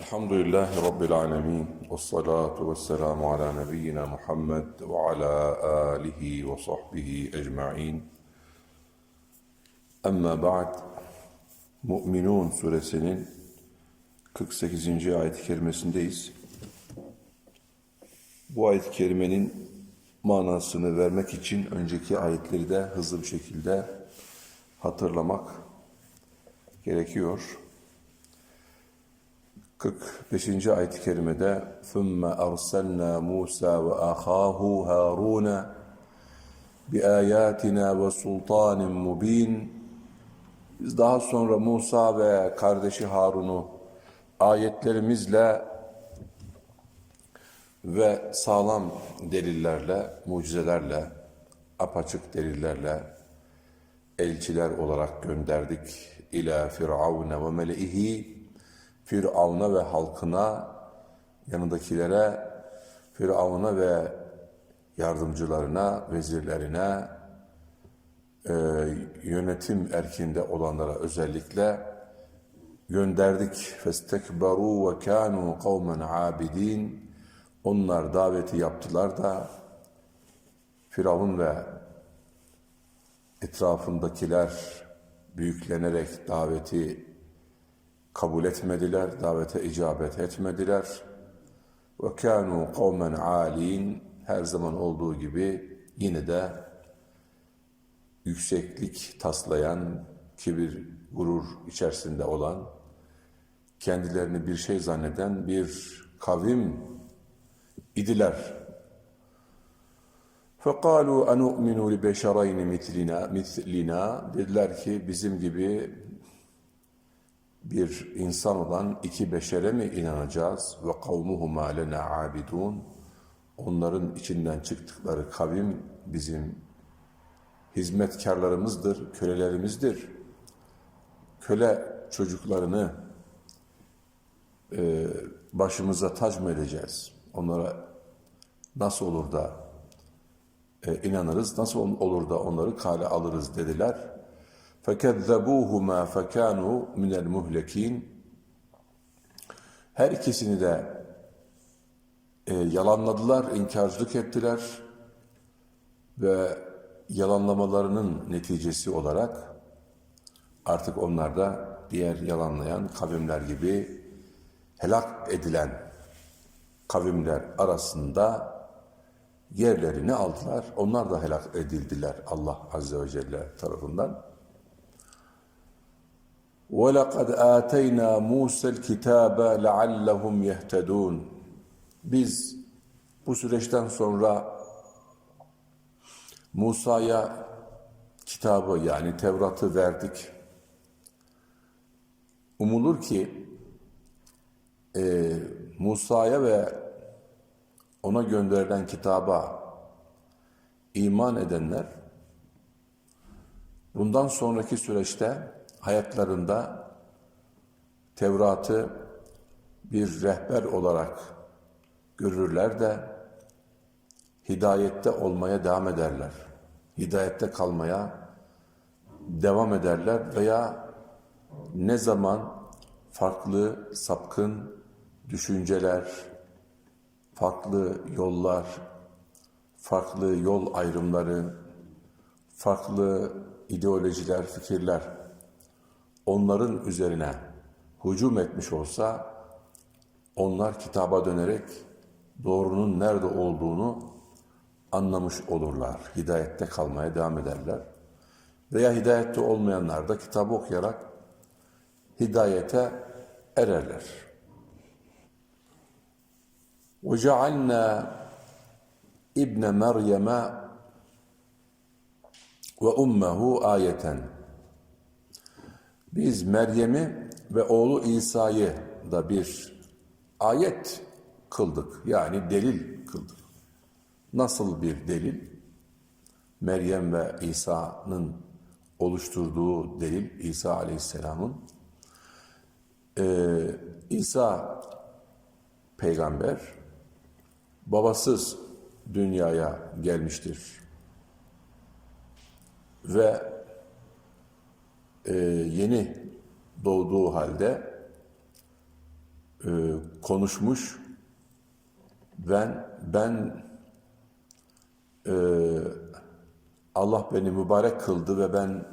Elhamdülillahi Rabbil alemin. Ve salatu ve selamu ala nebiyyina Muhammed ve ala alihi ve sahbihi ecma'in. Amma ba'd. Mü'minun suresinin 48. ayet-i kerimesindeyiz. Bu ayet-i kerimenin manasını vermek için önceki ayetleri de hızlı bir şekilde hatırlamak gerekiyor. 45. ayet-i kerimede ثُمَّ أَرْسَلْنَا مُوسَى وَأَخَاهُ هَارُونَ بِآيَاتِنَا وَسُلْطَانٍ مُب۪ينٍ Biz daha sonra Musa ve kardeşi Harun'u ayetlerimizle ve sağlam delillerle, mucizelerle, apaçık delillerle elçiler olarak gönderdik. İlâ firavune ve meleihi Firavun'a ve halkına, yanındakilere, Firavun'a ve yardımcılarına, vezirlerine, e, yönetim erkinde olanlara özellikle gönderdik. فَاسْتَكْبَرُوا وَكَانُوا قَوْمًا عَابِد۪ينَ Onlar daveti yaptılar da Firavun ve etrafındakiler büyüklenerek daveti kabul etmediler, davete icabet etmediler. Ve kânû kavmen âlîn her zaman olduğu gibi yine de yükseklik taslayan, kibir, gurur içerisinde olan, kendilerini bir şey zanneden bir kavim idiler. فَقَالُوا اَنُؤْمِنُوا لِبَشَرَيْنِ مِثْلِنَا Dediler ki bizim gibi bir insan olan iki beşere mi inanacağız? Ve kavmuhuma lena abidun. Onların içinden çıktıkları kavim bizim hizmetkarlarımızdır, kölelerimizdir. Köle çocuklarını e, başımıza tac mı edeceğiz? Onlara nasıl olur da e, inanırız, nasıl olur da onları kale alırız dediler. فَكَذَّبُوهُمَا فَكَانُوا مِنَ الْمُهْلَك۪ينَ Her ikisini de e, yalanladılar, inkarcılık ettiler ve yalanlamalarının neticesi olarak artık onlar da diğer yalanlayan kavimler gibi helak edilen kavimler arasında yerlerini aldılar. Onlar da helak edildiler Allah Azze ve Celle tarafından. وَلَقَدْ آتَيْنَا مُوسَى الْكِتَابَ لَعَلَّهُمْ يَهْتَدُونَ Biz bu süreçten sonra Musa'ya kitabı yani Tevrat'ı verdik. Umulur ki e, Musa'ya ve ona gönderilen kitaba iman edenler bundan sonraki süreçte hayatlarında Tevrat'ı bir rehber olarak görürler de hidayette olmaya devam ederler. Hidayette kalmaya devam ederler veya ne zaman farklı sapkın düşünceler, farklı yollar, farklı yol ayrımları, farklı ideolojiler, fikirler onların üzerine hücum etmiş olsa onlar kitaba dönerek doğrunun nerede olduğunu anlamış olurlar. Hidayette kalmaya devam ederler. Veya hidayette olmayanlar da kitabı okuyarak hidayete ererler. وَجَعَلْنَا İbn Meryem'e ve ummehu ayeten. biz Meryem'i ve oğlu İsa'yı da bir ayet kıldık. Yani delil kıldık. Nasıl bir delil? Meryem ve İsa'nın oluşturduğu delil, İsa Aleyhisselam'ın. Ee, İsa peygamber, babasız dünyaya gelmiştir. Ve e, yeni doğduğu halde e, konuşmuş. Ben ben e, Allah beni mübarek kıldı ve ben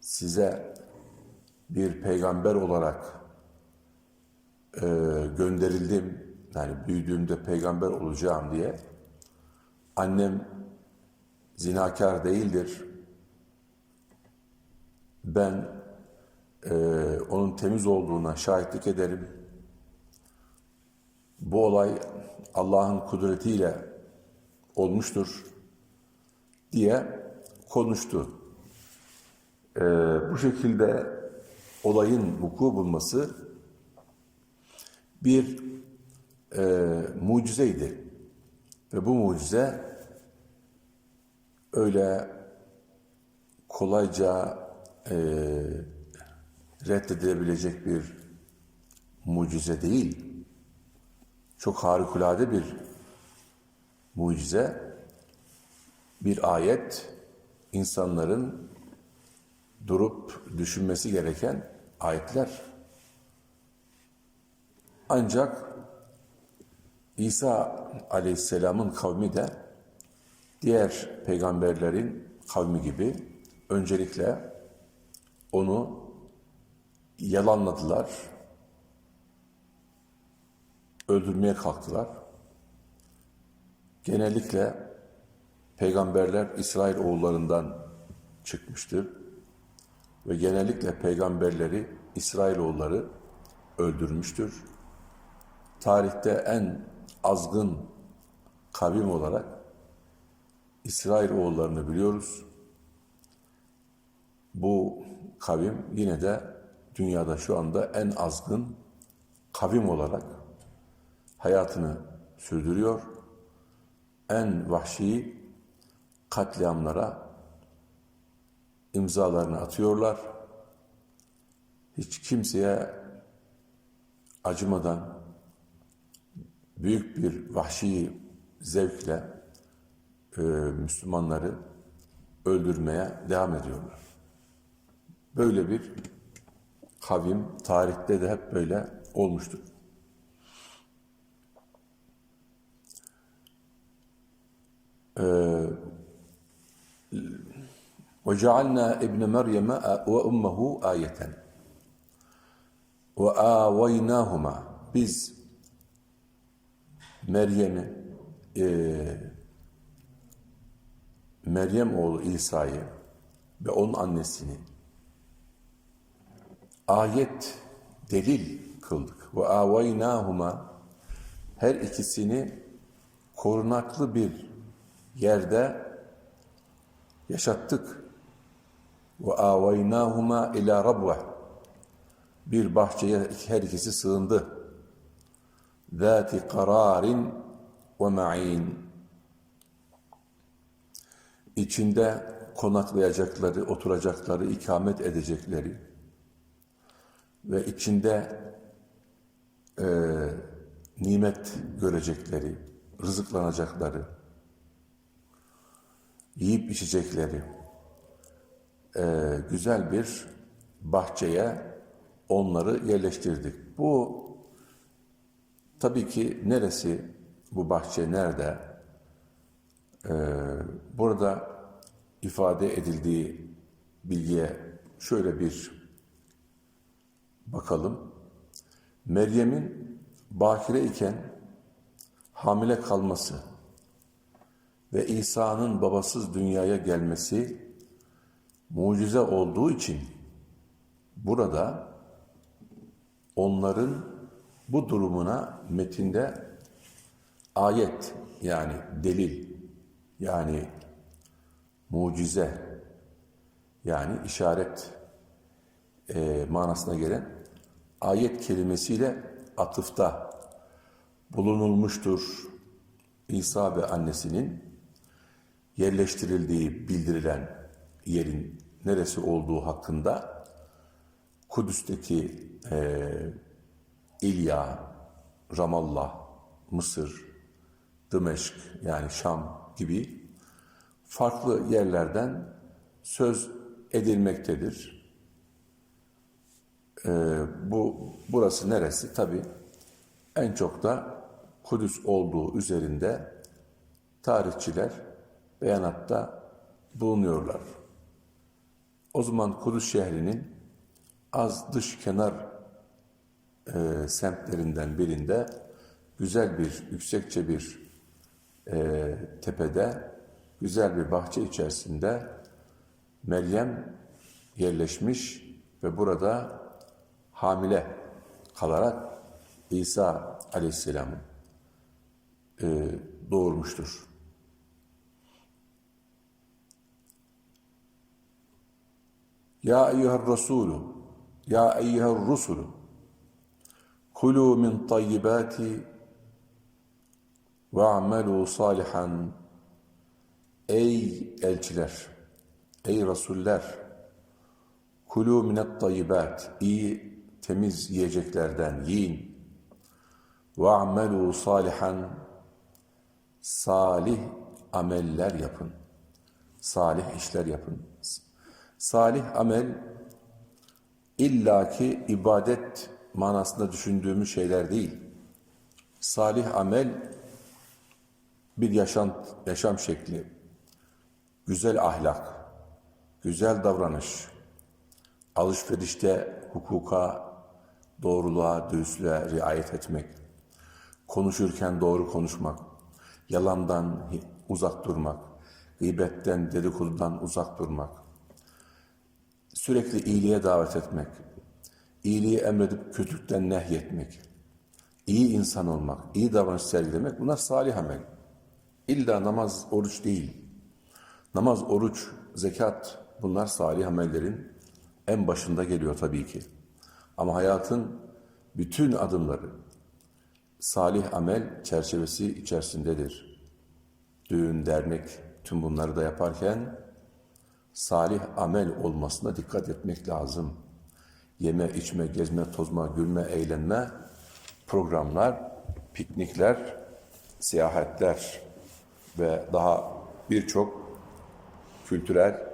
size bir peygamber olarak e, gönderildim. Yani büyüdüğümde peygamber olacağım diye. Annem zinakar değildir. Ben e, onun temiz olduğuna şahitlik ederim. Bu olay Allah'ın kudretiyle olmuştur diye konuştu. E, bu şekilde olayın vuku bulması bir e, mucizeydi. Ve bu mucize öyle kolayca e, reddedilebilecek bir mucize değil. Çok harikulade bir mucize, bir ayet, insanların durup düşünmesi gereken ayetler. Ancak İsa aleyhisselamın kavmi de diğer peygamberlerin kavmi gibi öncelikle onu yalanladılar, öldürmeye kalktılar. Genellikle peygamberler İsrail oğullarından çıkmıştır ve genellikle peygamberleri İsrailoğulları öldürmüştür. Tarihte en azgın kavim olarak İsrail oğullarını biliyoruz. Bu kavim yine de dünyada şu anda en azgın kavim olarak hayatını sürdürüyor. En vahşi katliamlara imzalarını atıyorlar. Hiç kimseye acımadan büyük bir vahşi zevkle e, Müslümanları öldürmeye devam ediyorlar. Böyle bir kavim tarihte de hep böyle olmuştur. Ee, وَجَعَلْنَا ابْنَ مَرْيَمَ وَأُمَّهُ آيَةً وَآوَيْنَاهُمَا Biz Meryem'i e, Meryem oğlu İsa'yı ve onun annesini ayet, delil kıldık. Ve avaynahuma her ikisini korunaklı bir yerde yaşattık. Ve avaynahuma ila rabve bir bahçeye her ikisi sığındı. Zati kararin ve ma'in içinde konaklayacakları, oturacakları, ikamet edecekleri ve içinde e, nimet görecekleri, rızıklanacakları, yiyip içecekleri e, güzel bir bahçeye onları yerleştirdik. Bu tabii ki neresi, bu bahçe nerede? E, burada ifade edildiği bilgiye şöyle bir bakalım. Meryem'in bakire iken hamile kalması ve İsa'nın babasız dünyaya gelmesi mucize olduğu için burada onların bu durumuna metinde ayet yani delil yani mucize yani işaret e, manasına gelen ayet kelimesiyle atıfta bulunulmuştur. İsa ve annesinin yerleştirildiği bildirilen yerin neresi olduğu hakkında Kudüs'teki e, İlya, Ramallah, Mısır, Dımeşk yani Şam gibi farklı yerlerden söz edilmektedir. Ee, bu burası neresi? Tabii en çok da Kudüs olduğu üzerinde tarihçiler beyanatta bulunuyorlar. O zaman Kudüs şehrinin az dış kenar e, semtlerinden birinde güzel bir, yüksekçe bir e, tepede, güzel bir bahçe içerisinde Meryem yerleşmiş ve burada hamile kalarak İsa aleyhisselamı e, doğurmuştur. Ya eyyuhel Resulü, ya eyyuhel Rusulü, kulu min tayyibati ve amelu salihan. Ey elçiler, ey Resuller, kulu minet tayyibat, iyi, temiz yiyeceklerden yiyin. Amelu salihan, salih ameller yapın. Salih işler yapın. Salih amel illaki ibadet manasında düşündüğümüz şeyler değil. Salih amel bir yaşam, yaşam şekli, güzel ahlak, güzel davranış, alışverişte hukuka, doğruluğa, dürüstlüğe riayet etmek, konuşurken doğru konuşmak, yalandan uzak durmak, gıybetten, dedikodudan uzak durmak, sürekli iyiliğe davet etmek, iyiliği emredip kötülükten nehyetmek, iyi insan olmak, iyi davranış sergilemek bunlar salih amel. İlla namaz, oruç değil. Namaz, oruç, zekat bunlar salih amellerin en başında geliyor tabii ki. Ama hayatın bütün adımları salih amel çerçevesi içerisindedir. Düğün, dernek, tüm bunları da yaparken salih amel olmasına dikkat etmek lazım. Yeme, içme, gezme, tozma, gülme, eğlenme, programlar, piknikler, seyahatler ve daha birçok kültürel,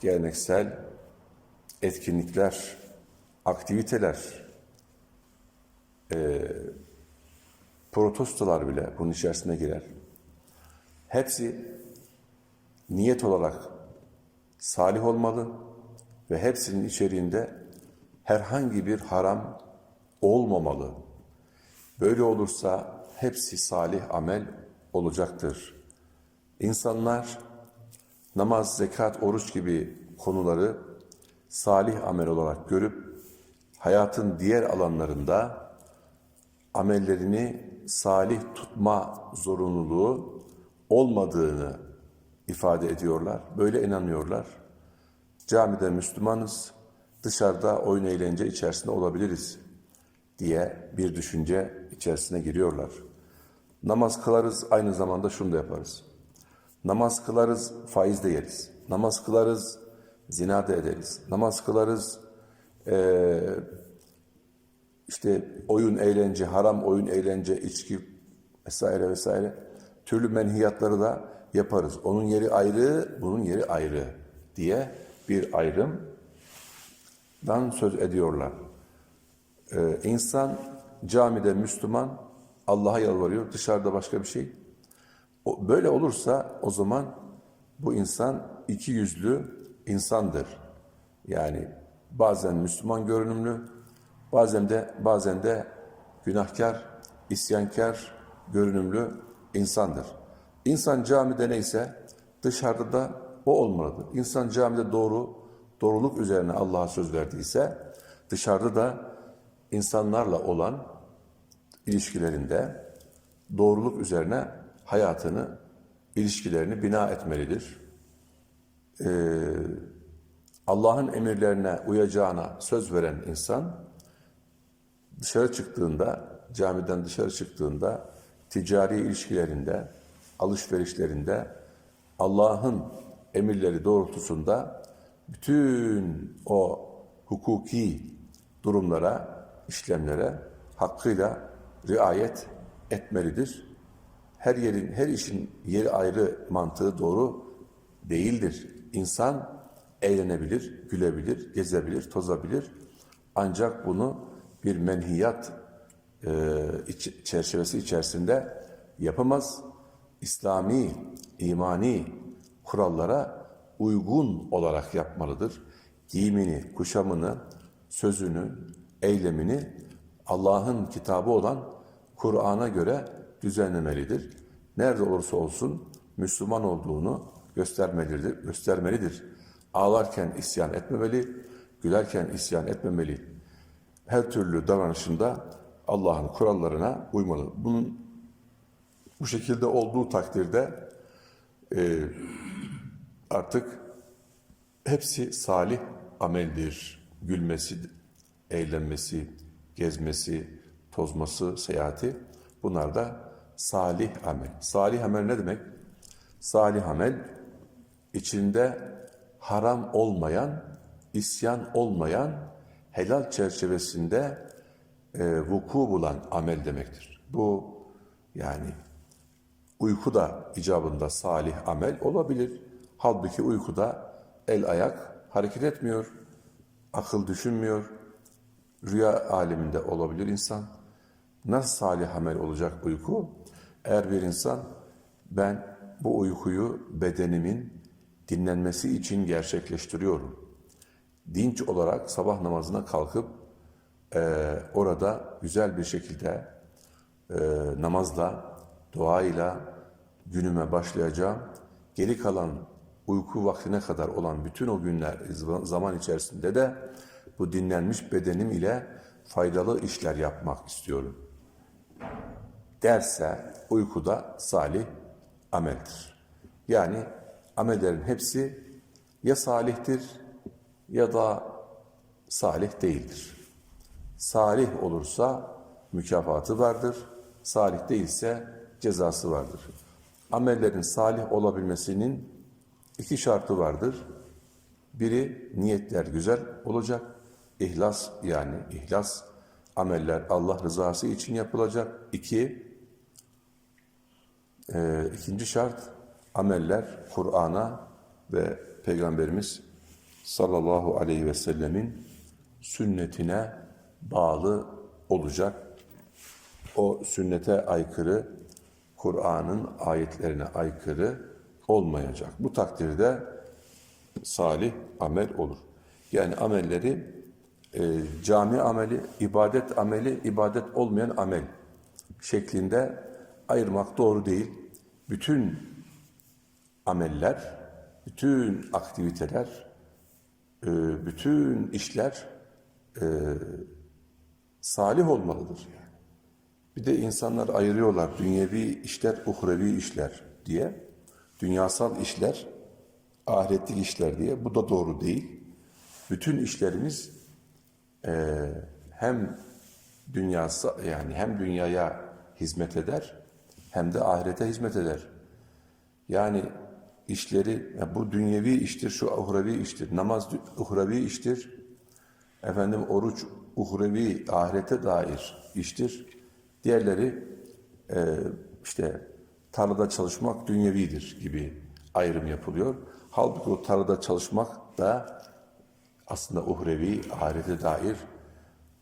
geleneksel etkinlikler, aktiviteler, e, protestolar bile bunun içerisine girer. Hepsi niyet olarak salih olmalı ve hepsinin içeriğinde herhangi bir haram olmamalı. Böyle olursa hepsi salih amel olacaktır. İnsanlar namaz, zekat, oruç gibi konuları salih amel olarak görüp hayatın diğer alanlarında amellerini salih tutma zorunluluğu olmadığını ifade ediyorlar. Böyle inanıyorlar. Camide Müslümanız, dışarıda oyun eğlence içerisinde olabiliriz diye bir düşünce içerisine giriyorlar. Namaz kılarız, aynı zamanda şunu da yaparız. Namaz kılarız, faiz de yeriz. Namaz kılarız, zina da ederiz. Namaz kılarız, ee, işte oyun, eğlence, haram oyun, eğlence, içki vesaire vesaire türlü menhiyatları da yaparız. Onun yeri ayrı, bunun yeri ayrı diye bir ayrımdan söz ediyorlar. Ee, insan camide Müslüman Allah'a yalvarıyor, dışarıda başka bir şey. O, böyle olursa o zaman bu insan iki yüzlü insandır. Yani bazen Müslüman görünümlü, bazen de bazen de günahkar, isyankar görünümlü insandır. İnsan camide neyse dışarıda da o olmalıdır. İnsan camide doğru, doğruluk üzerine Allah'a söz verdiyse dışarıda da insanlarla olan ilişkilerinde doğruluk üzerine hayatını, ilişkilerini bina etmelidir. Ee, Allah'ın emirlerine uyacağına söz veren insan dışarı çıktığında, camiden dışarı çıktığında ticari ilişkilerinde, alışverişlerinde Allah'ın emirleri doğrultusunda bütün o hukuki durumlara, işlemlere hakkıyla riayet etmelidir. Her yerin, her işin yeri ayrı mantığı doğru değildir. İnsan eğlenebilir, gülebilir, gezebilir, tozabilir. Ancak bunu bir menhiyat e, iç- çerçevesi içerisinde yapamaz. İslami, imani kurallara uygun olarak yapmalıdır. Giyimini, kuşamını, sözünü, eylemini Allah'ın kitabı olan Kur'an'a göre düzenlemelidir. Nerede olursa olsun Müslüman olduğunu göstermelidir. göstermelidir. Ağlarken isyan etmemeli, gülerken isyan etmemeli. Her türlü davranışında Allah'ın kurallarına uymalı. Bunun bu şekilde olduğu takdirde e, artık hepsi salih ameldir. Gülmesi, eğlenmesi, gezmesi, tozması, seyahati bunlar da salih amel. Salih amel ne demek? Salih amel içinde haram olmayan, isyan olmayan, helal çerçevesinde e, vuku bulan amel demektir. Bu yani uyku da icabında salih amel olabilir. Halbuki uykuda el ayak hareket etmiyor, akıl düşünmüyor, rüya aleminde olabilir insan. Nasıl salih amel olacak uyku? Eğer bir insan ben bu uykuyu bedenimin dinlenmesi için gerçekleştiriyorum. Dinç olarak sabah namazına kalkıp eee, orada güzel bir şekilde eee, namazla, duayla günüme başlayacağım. Geri kalan uyku vaktine kadar olan bütün o günler zaman içerisinde de bu dinlenmiş bedenim ile faydalı işler yapmak istiyorum. Derse uykuda salih ameldir. Yani amellerin hepsi ya salihtir ya da salih değildir. Salih olursa mükafatı vardır, salih değilse cezası vardır. Amellerin salih olabilmesinin iki şartı vardır. Biri niyetler güzel olacak. İhlas yani ihlas ameller Allah rızası için yapılacak. İki, e, ikinci şart ameller Kur'an'a ve Peygamberimiz sallallahu aleyhi ve sellemin sünnetine bağlı olacak. O sünnete aykırı, Kur'an'ın ayetlerine aykırı olmayacak. Bu takdirde salih amel olur. Yani amelleri e, cami ameli, ibadet ameli, ibadet olmayan amel şeklinde ayırmak doğru değil. Bütün ameller, bütün aktiviteler, e, bütün işler e, salih olmalıdır. Bir de insanlar ayırıyorlar dünyevi işler, uhrevi işler diye. Dünyasal işler, ahiretlik işler diye. Bu da doğru değil. Bütün işlerimiz e, hem dünyası yani hem dünyaya hizmet eder hem de ahirete hizmet eder. Yani işleri ya bu dünyevi iştir, şu uhrevi iştir. Namaz uhrevi iştir. Efendim oruç uhrevi, ahirete dair iştir. Diğerleri e, işte tarlada çalışmak dünyevidir gibi ayrım yapılıyor. Halbuki o tarlada çalışmak da aslında uhrevi, ahirete dair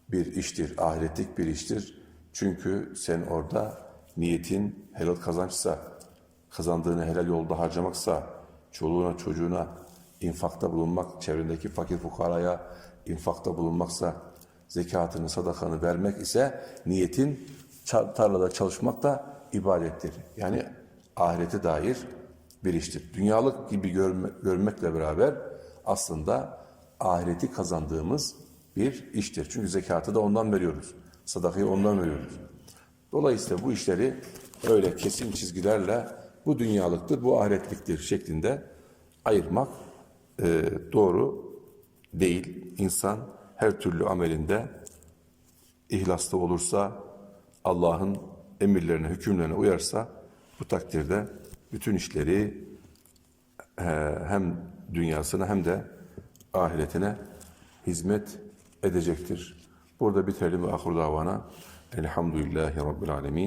bir iştir, ahiretlik bir iştir. Çünkü sen orada niyetin helal kazançsa, kazandığını helal yolda harcamaksa, çoluğuna çocuğuna infakta bulunmak, çevrendeki fakir fukaraya infakta bulunmaksa, zekatını, sadakanı vermek ise niyetin tarlada çalışmak da ibadettir. Yani ahirete dair bir iştir. Dünyalık gibi görme- görmekle beraber aslında ahireti kazandığımız bir iştir. Çünkü zekatı da ondan veriyoruz. Sadakayı ondan veriyoruz. Dolayısıyla bu işleri öyle kesin çizgilerle bu dünyalıktır, bu ahiretliktir şeklinde ayırmak e, doğru değil. İnsan her türlü amelinde ihlaslı olursa, Allah'ın emirlerine, hükümlerine uyarsa bu takdirde bütün işleri e, hem dünyasına hem de ahiretine hizmet edecektir. Burada bitirelim ve ahir davana. Elhamdülillahi Rabbil Alemin.